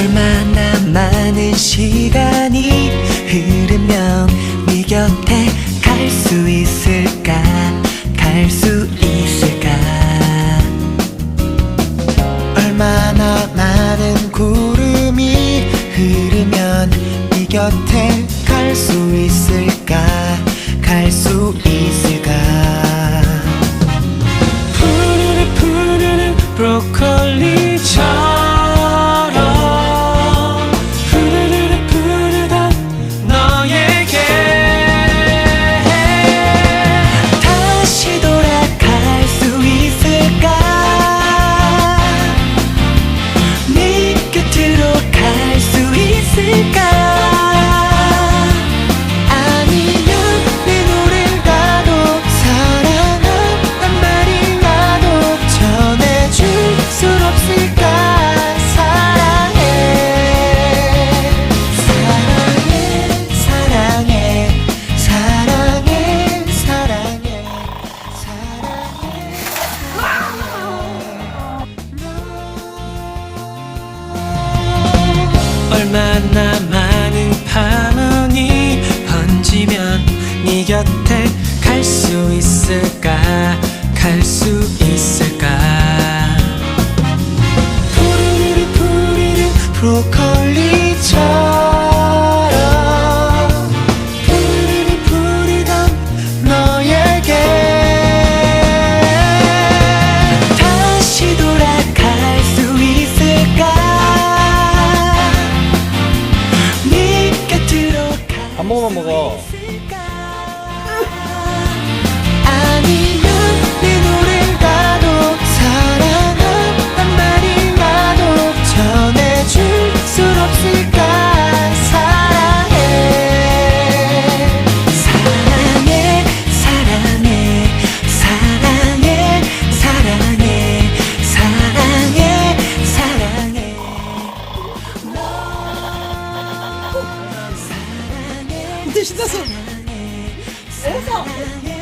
얼마나 많은 시간이 곁에 갈 수 있을까? 갈 수 있을까 갈 수 있을까? 갈 수 있을까? 푸르르 푸르르 브로콜리처럼. 푸르르 푸르던 너에게. 다시 돌아갈 수 있을까? 네 곁으로 한 모금만 먹어. 신났어. 세상.